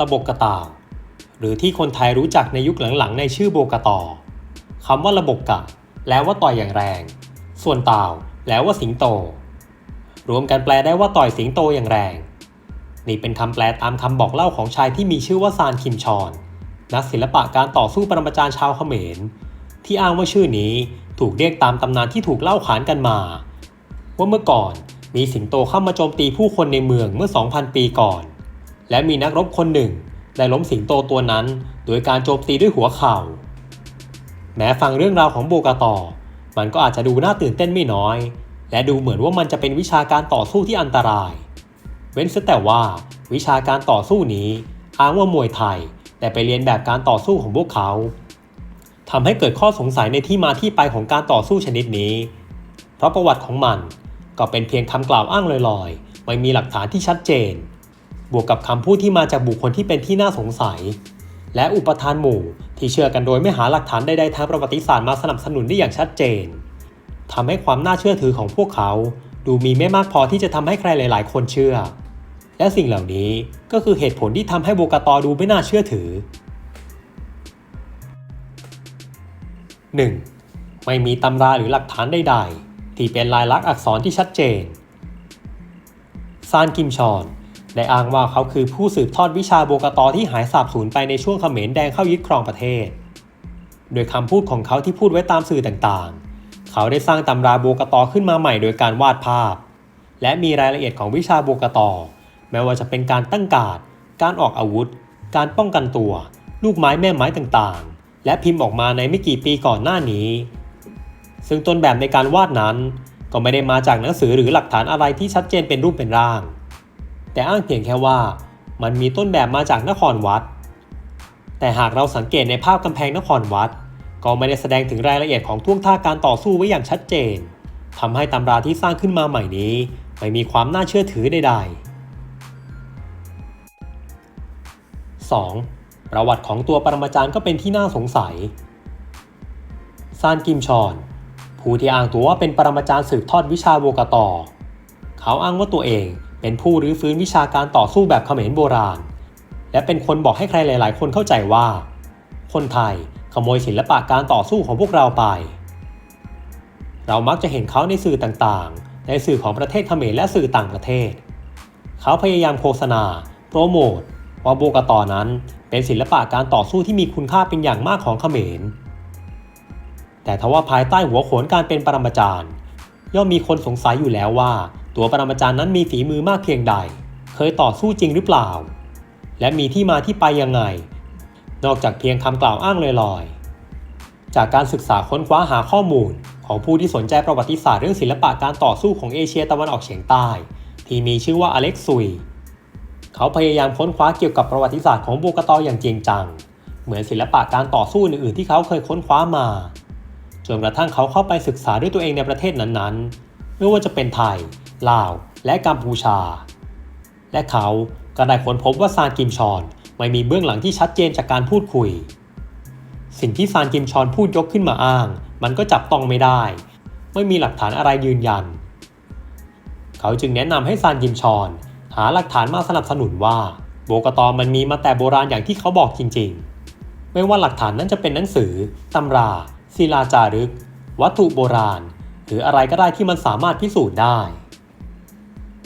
ระบบกระต่ายหรือที่คนไทยรู้จักในยุคหลังๆ ในชื่อโบกตอคำว่าระบบกะแล้วว่าต่อยอย่างแรง ส่วนต่าวแล้วว่าสิงโต รวมกันแปลได้ว่าต่อยสิงโตอย่างแรง นี่เป็นคำแปลตามคำบอกเล่าของชายที่มีชื่อว่าซานคิมชอน นักศิลปะการต่อสู้ปรมาจารย์ชาวเขมร ที่อ้างว่าชื่อนี้ถูกเรียกตามตำนานที่ถูกเล่าขานกันมา ว่าเมื่อก่อนมีสิงโตเข้ามาโจมตีผู้คนในเมืองเมื่อ 2,000 ปีก่อน และมีนักรบคนหนึ่งได้ล้มสิงโตตัวนั้น โดยการโจมตีด้วยหัวเข่า แม้ฟังเรื่องราวของโบกาตอมันก็อาจจะดูน่าตื่นเต้นไม่น้อย และดูเหมือนว่ามันจะเป็นวิชาการต่อสู้ที่อันตราย เว้นแต่ว่าวิชาการต่อสู้นี้อ้างว่ามวยไทย แต่ไปเรียนแบบการต่อสู้ของพวกเขาทำให้เกิดข้อสงสัยในที่มาที่ไปของการต่อสู้ชนิดนี้ เพราะประวัติของมันก็เป็นเพียงคำกล่าวอ้างลอยๆ ไม่มีหลักฐานที่ชัดเจน บวกกับคำพูดที่มาจากบุคคลที่เป็นที่น่าสงสัย และอุปทานหมู่ที่เชื่อกันโดยไม่หาหลักฐานใดๆทางประวัติศาสตร์มาสนับสนุนได้อย่างชัดเจนทำให้ความน่าเชื่อถือของพวกเขา ดูมีไม่มากพอที่จะทำให้ใครหลาย ๆ คนเชื่อ และสิ่งเหล่านี้ก็คือเหตุผลที่ทำให้โบกตอดูไม่น่าเชื่อถือ 1. ไม่มีตำราหรือหลักฐานใด ๆ ที่เป็นลายลักษณ์อักษรที่ชัดเจนซานกิมชอน ได้อ้างว่าเขาคือผู้สืบทอดวิชาโบกตอที่หายสาบสูญไปในช่วงเขมรแดงเข้ายึดครองประเทศ โดยคำพูดของเขาที่พูดไว้ตามสื่อต่างๆ เขาได้สร้างตำราโบกตอขึ้นมาใหม่โดยการวาดภาพ และมีรายละเอียดของวิชาโบกตอแม้ว่าจะเป็นการตั้งการดการออกอาวุธ การป้องกันตัว ลูกไม้แม่ไม้ต่างๆ และพิมพ์ออกมาในไม่กี่ปีก่อนหน้านี้ ซึ่งต้นแบบในการวาดนั้นก็ไม่ได้มาจากหนังสือหรือหลักฐานอะไรที่ชัดเจนเป็นรูปเป็นร่าง แต่อ้างเพียงแค่ว่า มันมีต้นแบบมาจากนครวัด แต่หากเราสังเกตในภาพกำแพงนครวัด ก็ไม่ได้แสดงถึงรายละเอียดของท่วงท่าการต่อสู้ไว้อย่างชัดเจนทำให้ตำราที่สร้างขึ้นมาใหม่นี้ ไม่มีความน่าเชื่อถือใดๆ 2. ประวัติของตัวปรมาจารย์ก็เป็นที่น่าสงสัย ซานกิมชอน ผู้ที่อ้างตัวว่าเป็นปรมาจารย์สืบทอดวิชาโวกาตอ เขาอ้างว่าตัวเอง เป็นผู้รื้อฟื้นวิชาการต่อสู้แบบเขมรโบราณ และเป็นคนบอกให้ใครหลาย ๆ คนเข้าใจว่า คนไทยขโมยศิลปะการต่อสู้ของพวกเราไป เรามักจะเห็นเขาในสื่อต่าง ๆ ในสื่อของประเทศเขมรและสื่อต่างประเทศ เขาพยายามโฆษณา โปรโมทว่าโบกตอนั้นเป็นศิลปะการต่อสู้ที่มีคุณค่าเป็นอย่างมากของเขมร แต่ทว่าภายใต้หัวโขนการเป็นปรมาจารย์ ย่อมมีคนสงสัยอยู่แล้วว่า ตัวปรมาจารย์นั้นมีฝีมือมากเพียงใด เคยต่อสู้จริงหรือเปล่า และมีที่มาที่ไปยังไง นอกจากเพียงคำกล่าวอ้างลอยๆ จากการศึกษาค้นคว้าหาข้อมูล ของผู้ที่สนใจประวัติศาสตร์เรื่องศิลปะการต่อสู้ของเอเชียตะวันออกเฉียงใต้ ที่มีชื่อว่าอเล็กซุย เขาพยายามค้นคว้าเกี่ยวกับประวัติศาสตร์ของโบกตออย่างจริงจัง เหมือนศิลปะการต่อสู้อื่นๆที่เขาเคยค้นคว้ามาจนกระทั่งเขาเข้าไปศึกษาด้วยตัวเองในประเทศนั้นๆ ไม่ว่าจะเป็นไทย ลาว และกัมพูชา และเขาก็ได้ค้นพบว่าซานกิมชอนไม่มีเบื้องหลังที่ชัดเจนจากการพูดคุย สิ่งที่ซานกิมชอนพูดยกขึ้นมาอ้าง มันก็จับต้องไม่ได้ ไม่มีหลักฐานอะไรยืนยัน เขาจึงแนะนำให้ซานกิมชอน หาหลักฐานมาสนับสนุนว่า โบกตอมันมีมาแต่โบราณอย่างที่เขาบอกจริง ๆ ไม่ว่าหลักฐานนั้นจะเป็นหนังสือตำราศิลาจารึก วัตถุโบราณ หรืออะไรก็ได้ที่มันสามารถพิสูจน์ได้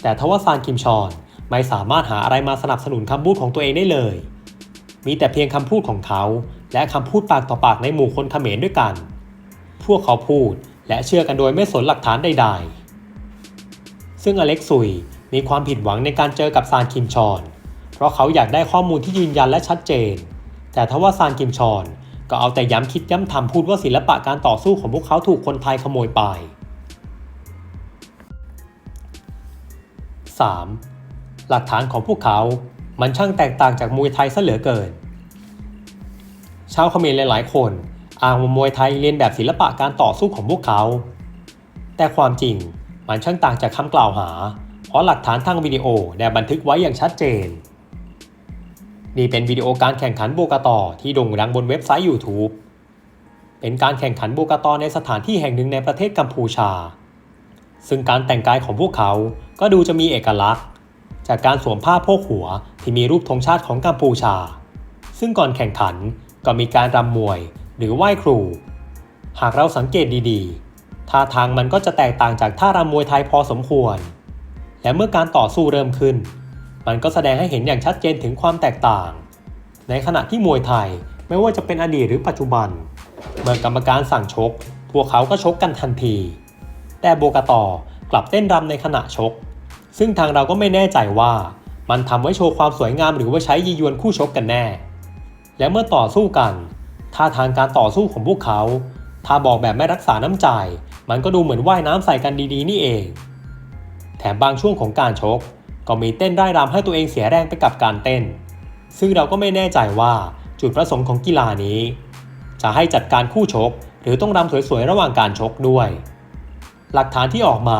แต่ทว่าซานคิมชอนไม่สามารถหาอะไรมาสนับสนุนคำพูดของตัวเองได้เลย มีแต่เพียงคำพูดของเขา และคำพูดปากต่อปากในหมู่คนเขมรด้วยกัน พวกเขาพูดและเชื่อกันโดยไม่สนหลักฐานใดๆ ซึ่งอเล็กซุยมีความผิดหวังในการเจอกับซานคิมชอน เพราะเขาอยากได้ข้อมูลที่ยืนยันและชัดเจน แต่ทว่าซานคิมชอนก็เอาแต่ย้ำคิดย้ำทำพูดว่าศิลปะการต่อสู้ของพวกเขาถูกคนไทยขโมยไป 3. หลักฐานของพวกเขา มันช่างแตกต่างจากมวยไทยซะเหลือเกิน ชาวเขมรหลายๆ คนอ้างว่ามวยไทยเรียนแบบศิลปะการต่อสู้ของพวกเขา แต่ความจริงมันช่างต่างจากคำกล่าวหา เพราะหลักฐานทางวิดีโอได้บันทึกไว้อย่างชัดเจน นี่เป็นวิดีโอการแข่งขันโบกาตอที่โด่งดังบนเว็บไซต์ YouTube เป็นการแข่งขันโบกาตอในสถานที่แห่งหนึ่งในประเทศกัมพูชา ซึ่งการแต่งกายของพวกเขา ก็ดูจะมีเอกลักษณ์ จากการสวมผ้าโพกหัวที่มีรูปธงชาติของกัมพูชา ซึ่งก่อนแข่งขันก็มีการรำมวยหรือไหว้ครู หากเราสังเกตดีๆ ท่าทางมันก็จะแตกต่างจากท่ารำมวยไทยพอสมควร และเมื่อการต่อสู้เริ่มขึ้น มันก็แสดงให้เห็นอย่างชัดเจนถึงความแตกต่าง ในขณะที่มวยไทยไม่ว่าจะเป็นอดีตหรือปัจจุบัน เมื่อกรรมการสั่งชก พวกเขาก็ชกกันทันที แต่โบกตอกลับเต้นรำในขณะชก ซึ่งทางเราก็ไม่แน่ใจว่ามันทำไว้โชว์ความสวยงามหรือว่าใช้ยียวนคู่ชกกันแน่ และเมื่อต่อสู้กันท่าทางการต่อสู้ของพวกเขา ถ้าบอกแบบไม่รักษาน้ำใจ มันก็ดูเหมือนว่ายน้ำใส่กันดีๆ นี่เอง แถมบางช่วงของการชก ก็มีเต้นร่ายรำให้ตัวเองเสียแรงไปกับการเต้น ซึ่งเราก็ไม่แน่ใจว่าจุดประสงค์ของกีฬานี้ จะให้จัดการคู่ชก หรือต้องรำสวยๆระหว่างการชกด้วย หลักฐานที่ออกมา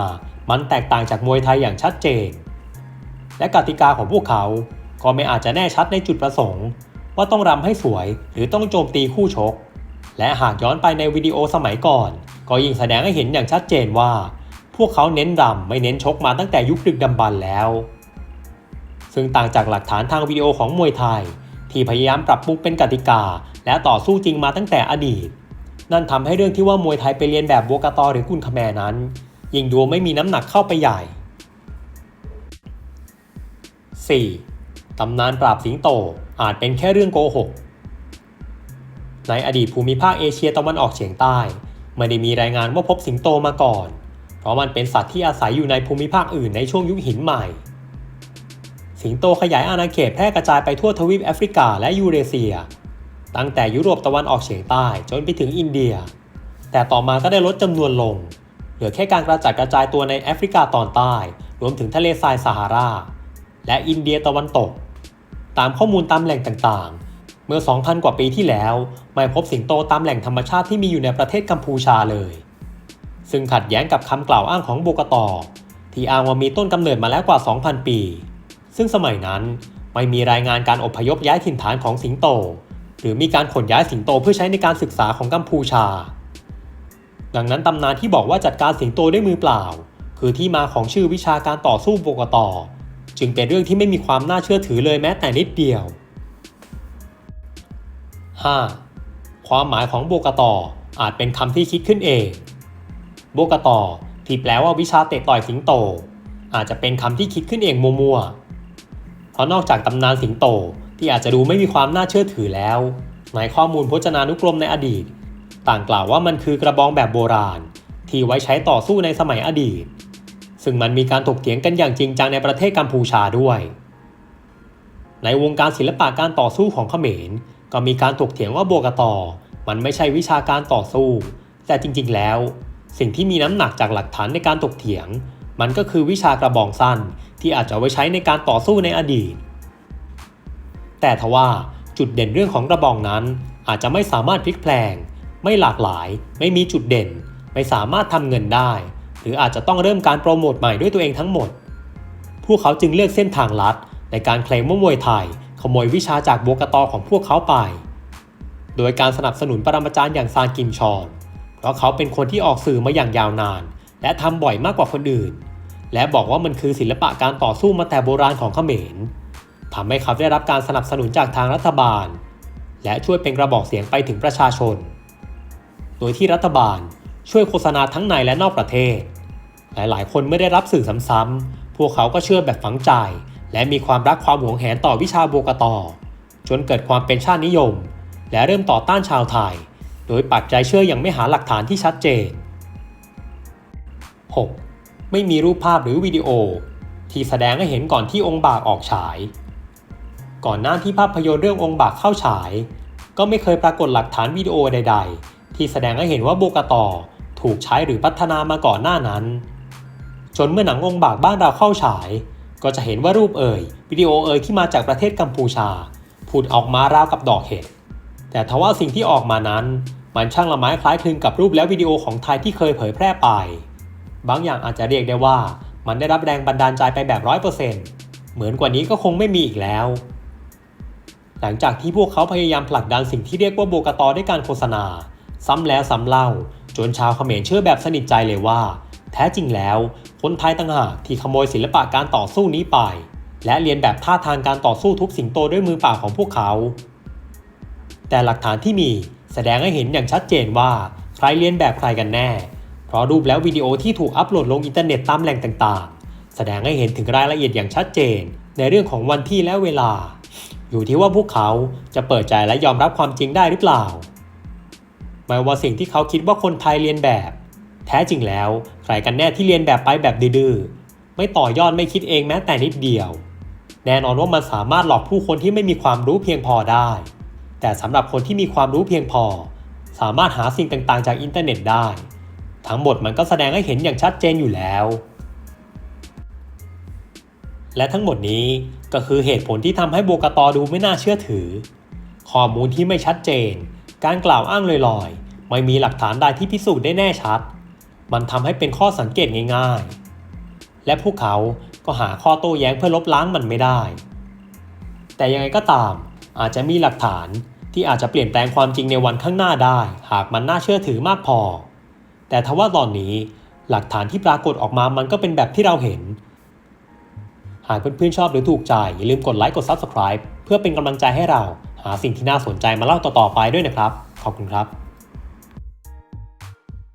มันแตกต่างจากมวยไทยอย่างชัดเจน และกติกาของพวกเขาก็ไม่อาจจะแน่ชัดในจุดประสงค์ ว่าต้องรำให้สวยหรือต้องโจมตีคู่ชก และหากย้อนไปในวิดีโอสมัยก่อน ก็ยิ่งแสดงให้เห็นอย่างชัดเจนว่า พวกเขาเน้นรำไม่เน้นชกมาตั้งแต่ยุคดึกดำบรรพ์แล้ว ซึ่งต่างจากหลักฐานทางวิดีโอของมวยไทย ที่พยายามปรับปรุงเป็นกติกา และต่อสู้จริงมาตั้งแต่อดีต นั่นทำให้เรื่องที่ว่ามวยไทยไปเรียนแบบโบกาตอหรือกุนคาแมนั้น ยิ่งดูไม่มีน้ำหนักเข้าไปใหญ่ 4. ตำนานปราบสิงโตอาจเป็นแค่เรื่องโกหก ในอดีตภูมิภาคเอเชียตะวันออกเฉียงใต้ ไม่ได้มีรายงานว่าพบสิงโตมาก่อน เพราะมันเป็นสัตว์ที่อาศัยอยู่ในภูมิภาคอื่นในช่วงยุคหินใหม่ สิงโตขยายอาณาเขตแพร่กระจายไปทั่วทวีปแอฟริกาและยูเรเซีย ตั้งแต่ยุโรปตะวันออกเฉียงใต้จนไปถึงอินเดีย แต่ต่อมาก็ได้ลดจำนวนลง ลือแค่การกระจัดกระจายตัวในแอฟริกาตอนใต้ รวมถึงทะเลทรายซาฮารา และอินเดียตะวันตก ตามข้อมูลตามแหล่งต่างๆ เมื่อ 2,000 กว่าปีที่แล้ว ไม่พบสิงโตตามแหล่งธรรมชาติที่มีอยู่ในประเทศกัมพูชาเลย ซึ่งขัดแย้งกับคำกล่าวอ้างของโบกตอที่อ้างว่ามีต้นกำเนิดมาแล้วกว่า 2,000 ปี ซึ่งสมัยนั้นไม่มีรายงานการอพยพย้ายถิ่นฐานของสิงโต หรือมีการขนย้ายสิงโตเพื่อใช้ในการศึกษาของกัมพูชา ดังนั้นตำนานที่บอกว่าจัดการสิงโตด้วยมือเปล่า คือที่มาของชื่อวิชาการต่อสู้โบกตอจึงเป็นเรื่องที่ไม่มีความน่าเชื่อถือเลยแม้แต่นิดเดียว 5. ความหมายของโบกตออาจเป็นคำที่คิดขึ้นเอง โบกตอที่แปลว่าวิชาเตะต่อยสิงโต อาจจะเป็นคำที่คิดขึ้นเองมัวๆเพราะนอกจากตำนานสิงโตที่อาจจะดูไม่มีความน่าเชื่อถือแล้ว ในข้อมูลพจนานุกรมในอดีต ต่างกล่าวว่ามันคือกระบองแบบโบราณ ที่ไว้ใช้ต่อสู้ในสมัยอดีต ซึ่งมันมีการถกเถียงกันอย่างจริงจังในประเทศกัมพูชาด้วย ในวงการศิลปะการต่อสู้ของเขมร ก็มีการถกเถียงว่าโบกตอมันไม่ใช่วิชาการต่อสู้ แต่จริงๆแล้ว สิ่งที่มีน้ำหนักจากหลักฐานในการถกเถียง มันก็คือวิชากระบองสั้นที่อาจจะไว้ใช้ในการต่อสู้ในอดีต แต่ทว่าจุดเด่นเรื่องของกระบองนั้นอาจจะไม่สามารถพลิกแปลง ไม่หลากหลาย ไม่มีจุดเด่น ไม่สามารถทำเงินได้ หรืออาจจะต้องเริ่มการโปรโมทใหม่ด้วยตัวเองทั้งหมด พวกเขาจึงเลือกเส้นทางลัด ในการเคลมว่ามวยไทย ขโมยวิชาจากโบกตอของพวกเขาไป โดยการสนับสนุนปรมาจารย์อย่างซานกิมชอน เพราะเขาเป็นคนที่ออกสื่อมาอย่างยาวนาน และทำบ่อยมากกว่าคนอื่น และบอกว่ามันคือศิลปะการต่อสู้มาแต่โบราณของเขมรทำให้เขาได้รับการสนับสนุนจากทางรัฐบาล และช่วยเป็นกระบอกเสียงไปถึงประชาชน โดยที่รัฐบาลช่วยโฆษณาทั้งในและนอกประเทศ หลายๆ คนไม่ได้รับสื่อซ้ำๆ พวกเขาก็เชื่อแบบฝังใจ และมีความรักความหวงแหนต่อวิชาโบกตอจนเกิดความเป็นชาตินิยม และเริ่มต่อต้านชาวไทย โดยปักใจเชื่ออย่างไม่หาหลักฐานที่ชัดเจน 6. ไม่มีรูปภาพหรือวิดีโอ ที่แสดงให้เห็นก่อนที่องค์บากออกฉาย ก่อนหน้าที่ภาพยนตร์เรื่ององค์บากเข้าฉาย ก็ไม่เคยปรากฏหลักฐานวิดีโอใด ๆ ที่แสดงให้เห็นว่าโบกตอถูกใช้หรือพัฒนามาก่อนหน้านั้น จนเมื่อหนังองค์บากบ้านเราเข้าฉาย ก็จะเห็นว่ารูปเอ่ยวิดีโอเอ่ยที่มาจากประเทศกัมพูชาผุดออกมาราวกับดอกเห็ดแต่ทว่าสิ่งที่ออกมานั้น มันช่างละไม้คล้ายคลึงกับรูปและวิดีโอของไทยที่เคยเผยแพร่ไป บางอย่างอาจจะเรียกได้ว่ามันได้รับแรงบันดาลใจไปแบบร้อยเปอร์เซ็นต์เหมือนกว่านี้ก็คงไม่มีอีกแล้ว หลังจากที่พวกเขาพยายามผลักดันสิ่งที่เรียกว่าโบกตอด้วยการโฆษณา ซ้ำแล้วซ้ำเล่า จนชาวเขมรเชื่อแบบสนิทใจเลยว่า แท้จริงแล้ว คนไทยต่างหากที่ขโมยศิลปะการต่อสู้นี้ไป และเรียนแบบท่าทางการต่อสู้ทุบสิงโตด้วยมือเปล่าของพวกเขา แต่หลักฐานที่มีแสดงให้เห็นอย่างชัดเจนว่าใครเรียนแบบใครกันแน่ เพราะรูปและวิดีโอที่ถูกอัปโหลดลงอินเทอร์เน็ตตามแหล่งต่างๆ แสดงให้เห็นถึงรายละเอียดอย่างชัดเจน ในเรื่องของวันที่และเวลา อยู่ที่ว่าพวกเขาจะเปิดใจและยอมรับความจริงได้หรือเปล่า ไม่ว่าสิ่งที่เขาคิดว่าคนไทยเรียนแบบ แท้จริงแล้วใครกันแน่ที่เรียนแบบไปแบบดื้อๆไม่ต่อยอดไม่คิดเองแม้แต่นิดเดียว แน่นอนว่ามันสามารถหลอกผู้คนที่ไม่มีความรู้เพียงพอได้ แต่สำหรับคนที่มีความรู้เพียงพอ สามารถหาสิ่งต่างๆ จากอินเทอร์เน็ตได้ ทั้งหมดมันก็แสดงให้เห็นอย่างชัดเจนอยู่แล้วและทั้งหมดนี้ก็คือเหตุผลที่ทำให้โบกตอดูไม่น่าเชื่อถือ ข้อมูลที่ไม่ชัดเจน การกล่าวอ้างลอยๆ ไม่มีหลักฐานใดที่พิสูจน์ได้แน่ชัด มันทำให้เป็นข้อสังเกตง่ายๆ และพวกเขาก็หาข้อโต้แย้งเพื่อลบล้างมันไม่ได้ แต่ยังไงก็ตามอาจจะมีหลักฐานที่อาจจะเปลี่ยนแปลงความจริงในวันข้างหน้าได้ หากมันน่าเชื่อถือมากพอ แต่ทว่าตอนนี้หลักฐานที่ปรากฏออกมามันก็เป็นแบบที่เราเห็น หากเพื่อนๆชอบหรือถูกใจอย่าลืมกดไลค์กด Subscribe เพื่อเป็นกำลังใจให้เรา หาสิ่งที่น่าสนใจมาเล่าต่อๆไปด้วยนะครับ ขอบคุณครับ